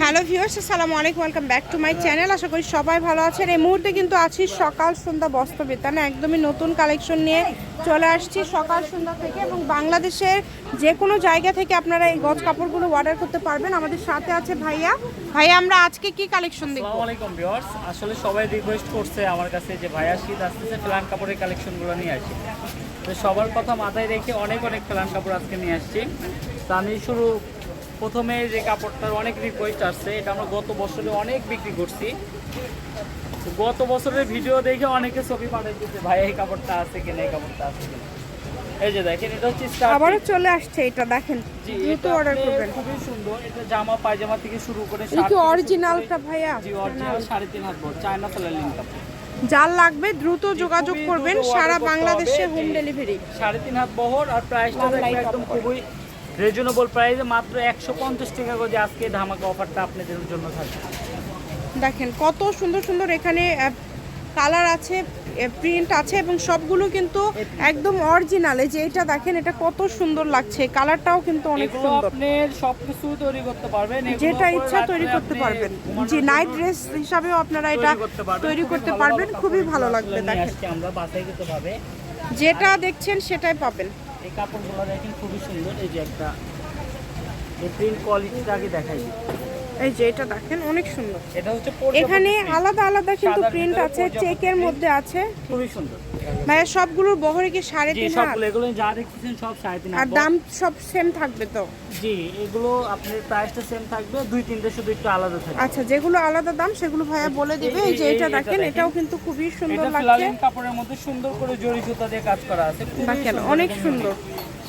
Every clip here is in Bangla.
হ্যালো ভিউয়ার্স, আসসালামু আলাইকুম, welcome back to my channel. আশা করি সবাই ভালো আছেন। এই মুহূর্তে কিন্তু আছি সকাল সন্ধ্যা বস্ত্র বেতানে একদমই নতুন কালেকশন নিয়ে চলে আসছি সকাল সন্ধ্যা থেকে এবং বাংলাদেশের যে কোনো জায়গা থেকে আপনারা এই গজ কাপড়গুলো অর্ডার করতে পারবেন। আমাদের সাথে আছে ভাইয়া। ভাইয়া, আমরা আজকে কি কালেকশন দেখব? আসসালামু আলাইকুম আসলে সবাই রিকোয়েস্ট করছে আমার কাছে যে ভাইয়া শীত আসতেছে ফ্ল্যান কাপড়ের কালেকশনগুলো নিয়ে আসি। তো সবার কথা মাথায় রেখে অনেক অনেক ফ্ল্যান কাপড় আজকে নিয়ে আসছি। তো আমি শুরু প্রথমে যে কাপড়টার অনেক রিকোয়েস্ট আসছে এটা আমরা গত বছরে অনেক বিক্রি করছি। গত বছরের ভিডিও দেখে অনেকে ছবি পাঠাইতেছে ভাই এই কাপড়টা আছে কিনা এই কাপড়টা আছে কিনা? এই যে দেখেন এটা হচ্ছে আবারও চলে আসছে এটা দেখেন দ্রুত অর্ডার করবেন। খুবই সুন্দর এটা জামা পায়জামা থেকে শুরু করে শার্ট কি থেকে শুরু করে- অরিজিনালটা ভাইয়া জি অরিজিনাল সাড়ে তিন হাত বড় চায়না যার লাগবে দ্রুত যোগাযোগ করবেন সারা বাংলাদেশে হোম ডেলিভারি সাড়ে তিন হাত বহর আর প্রাইসটা একদম খুবই রিজনেবল প্রাইসে মাত্র একশো পঞ্চাশ টাকা করে আজকে ধামাকা অফারটা আপনাদের জন্য থাকবে। দেখেন কত সুন্দর সুন্দর এখানে কালার আছে প্রিন্ট আছে এবং সবগুলো কিন্তু একদম অরিজিনাল এই যে এটা দেখেন এটা কত সুন্দর লাগছে। কালারটাও কিন্তু অনেক সুন্দর। আপনি সবকিছু তৈরি করতে পারবেন যেটা ইচ্ছা তৈরি করতে পারবেন। জি নাইট ড্রেস হিসাবেও আপনারা এটা তৈরি করতে পারবেন। খুবই ভালো লাগবে দেখেন। আমরা ভাবে যেটা দেখছেন সেটাই পাবেন। এই কাপড়গুলো দেখেন খুবই সুন্দর এই যে একটা প্রিন্ট কোয়ালিটিটা আগে দেখাই। এই যে এটা দেখেন অনেক সুন্দর। এটা হচ্ছে এখানে আলাদা আলাদা কিন্তু প্রিন্ট আছে চেকের মধ্যে আছে। খুবই সুন্দর। ভাইয়া সবগুলোর বহরে কি সাড়ে তিন হাত? এগুলো যা দেখতেছেন সব সাড়ে তিন আর দাম সব সেম থাকবে তো? জি এগুলো আপনার প্রাইসটা সেম থাকবে দুই তিনটে শুধু একটু আলাদা থাকবে। আচ্ছা যেগুলো আলাদা দাম সেগুলো ভাইয়া বলে দিবে। এই যে এটা দেখেন এটাও কিন্তু খুবই সুন্দর এটা লাগছে। কাপড়ের মধ্যে সুন্দর করে জরি সুতা দিয়ে কাজ করা আছে। দেখেন অনেক সুন্দর।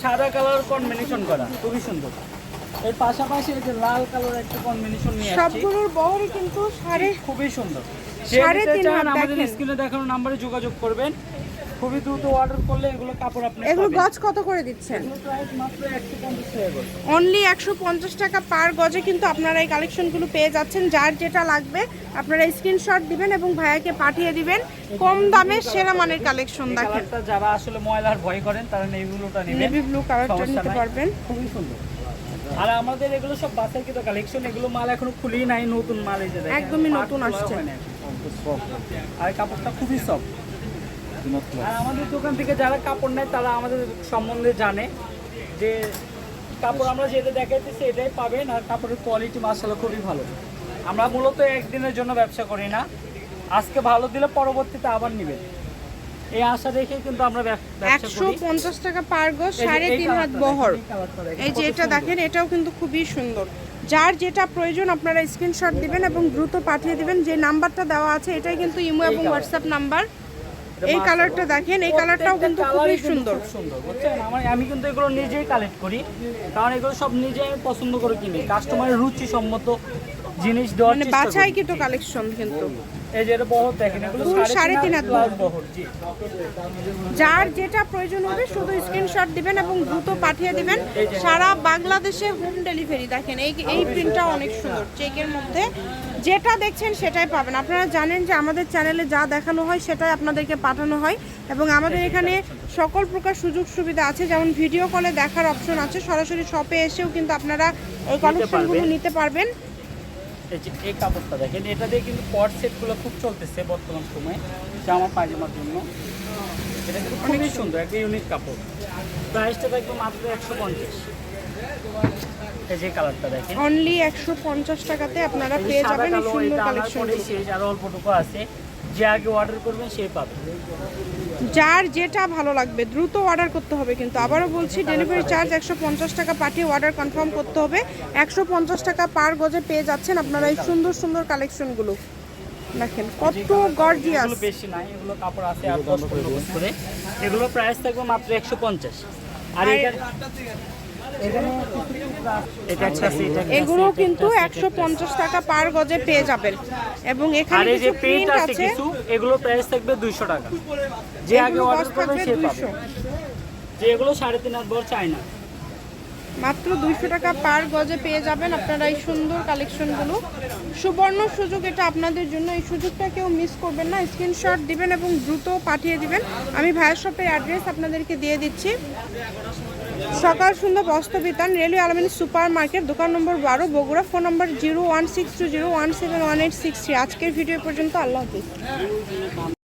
সাদা কালার কম্বিনেশন করা খুবই সুন্দর। এর পাশাপাশি এই যে লাল কালার একটা কম্বিনেশন নিয়ে আসছি। সবগুলোর বহরে কিন্তু সাড়ে খুবই সুন্দর। সাড়ে তিন হাত আমাদের স্ক্রিনে দেখানো নম্বরে যোগাযোগ করবেন। খুবই দ্রুত অর্ডার করলে এগুলো কাপড় আপনি এগুলো গজ কত করে দিচ্ছেন? অনলি একশো পঞ্চাশ টাকা পার গজে কিন্তু আপনারা এই কালেকশনগুলো পেয়ে যাচ্ছেন। যার যেটা লাগবে আপনারা স্ক্রিনশট দিবেন এবং ভাইয়াকে পাঠিয়ে দিবেন। কম দামে সেরা মানের কালেকশন দেখেন। যারা আসলে ময়লার ভয় করেন তারা নেভিগুলোটা নেবেন। নেভি ব্লু কালারটা নিতে পারবেন। খুবই সুন্দর। আর আমাদের এগুলো সব বাসায় কিন্তু কালেকশন এগুলো মাল এখনও খুলেই নাই নতুন মাল এই যে দেখেন। একদমই নতুন আসছে। আর কাপড়টা খুবই সফট আর আমাদের দোকান থেকে যারা কাপড় নেয় তারা আমাদের সম্বন্ধে জানে যে কাপড় আমরা যেটা দেখাইতেছি এটাই পাবেন আর কাপড়ের কোয়ালিটি মাসাল্লাহ খুবই ভালো। আমরা মূলত একদিনের জন্য ব্যবসা করি না। আজকে ভালো দিলে পরবর্তীতে আবার নেবেন। এই আশা রেখে কিন্তু আমরা একশো পঞ্চাশ টাকা পার যে সাড়ে তিন হাত বহর। এই যে এটা দেখেন এটাও কিন্তু খুবই সুন্দর। যার যেটা প্রয়োজন আপনারা স্ক্রিনশট দিবেন এবং দ্রুত পাঠিয়ে দিবেন। যে নাম্বারটা দেওয়া আছে এটাই কিন্তু ইমো এবং হোয়াটসঅ্যাপ নাম্বার। এই কালারটা দেখেন এই কালারটাও কিন্তু খুবই সুন্দর। সুন্দর বুঝছেন? আমার আমি কিন্তু এগুলো নিজেই কালেক্ট করি কারণ এগুলো সব নিজে আমি পছন্দ করে কিনি। কাস্টমারের রুচি সম্মত জিনিস দেওয়ার মানে বাছাই কিন্তু কালেকশন কিন্তু। এই যে বহর দেখেন এগুলো সাড়ে তিন হাত। বহর। জি। যার যেটা প্রয়োজন হবে শুধু স্ক্রিনশট দিবেন এবং দ্রুত পাঠিয়ে দিবেন। সারা বাংলাদেশে হোম ডেলিভারি দেখেন এই এই প্রিন্টটা অনেক সুন্দর চেকের মধ্যে। যেটা দেখছেন সেটাই পাবেন। আপনারা জানেন যে আমাদের চ্যানেলে যা দেখানো হয় সেটাই আপনাদেরকে পাঠানো হয় এবং আমাদের এখানে সকল প্রকার সুযোগ সুবিধা আছে। যেমন ভিডিও কলে দেখার অপশন আছে। সরাসরি শপে এসেও কিন্তু আপনারা এই কালেকশনগুলো নিতে পারবেন। এই যে এই কাপড়টা দেখেন এটা দিয়ে কিন্তু পট সেটগুলো খুব চলতেছে বর্তমান সময়ে জামা পায়জামার জন্য। এটা কিন্তু খুবই সুন্দর একটা ইউনিক কাপড়। প্রাইসটা দেখব মাত্র একশো পঞ্চাশ। এই যে কালারটা দেখেন। অনলি একশো পঞ্চাশ টাকাতে আপনারা পেয়ে যাবেন সুন্দর কালেকশন পরেই অল্পটুকু আছে। যে আগে অর্ডার করবেন সে পাবে। যার যেটা ভালো লাগবে দ্রুত অর্ডার করতে হবে কিন্তু। আবারও বলছি ডেলিভারি চার্জ একশো পঞ্চাশ টাকা পাঠিয়ে অর্ডার কনফার্ম করতে হবে। একশো পঞ্চাশ টাকা পার গজে পেয়ে যাচ্ছেন আপনারা এই সুন্দর সুন্দর কালেকশনগুলো দেখেন কত গর্জিয়াস বেশি নাই এগুলো কাপড় আছে আর করে এগুলো প্রাইস থাকবে মাত্র একশো পঞ্চাশ। আর এটা এগুলো কিন্তু একশো পঞ্চাশ টাকা পার গজে পেয়ে যাবেন। এবং এখানে যে প্রিন্ট আছে এগুলো প্রাইস থাকবে দুইশো টাকা। যে আগে অর্ডার করবে সে পাবে। যে এগুলো সাড়ে তিন হাত বড় চাই না। মাত্র দুইশো টাকা পার গজে পেয়ে যাবেন আপনারা এই সুন্দর কালেকশনগুলো। সুবর্ণ সুযোগ এটা আপনাদের জন্য। এই সুযোগটা কেউ মিস করবেন না। স্ক্রিনশট দিবেন এবং দ্রুত পাঠিয়ে দিবেন। আমি ভাইয়ের শপের অ্যাড্রেস আপনাদেরকে দিয়ে দিচ্ছি। সকাল সুন্দর বস্ত্র বিতান রেলওয়ে আলমিনী সুপার মার্কেট দোকান নম্বর বারো, Bogura, phone number zero one six two zero one seven one eight six three. আজকের ভিডিও পর্যন্ত আল্লাহ হাফিজ।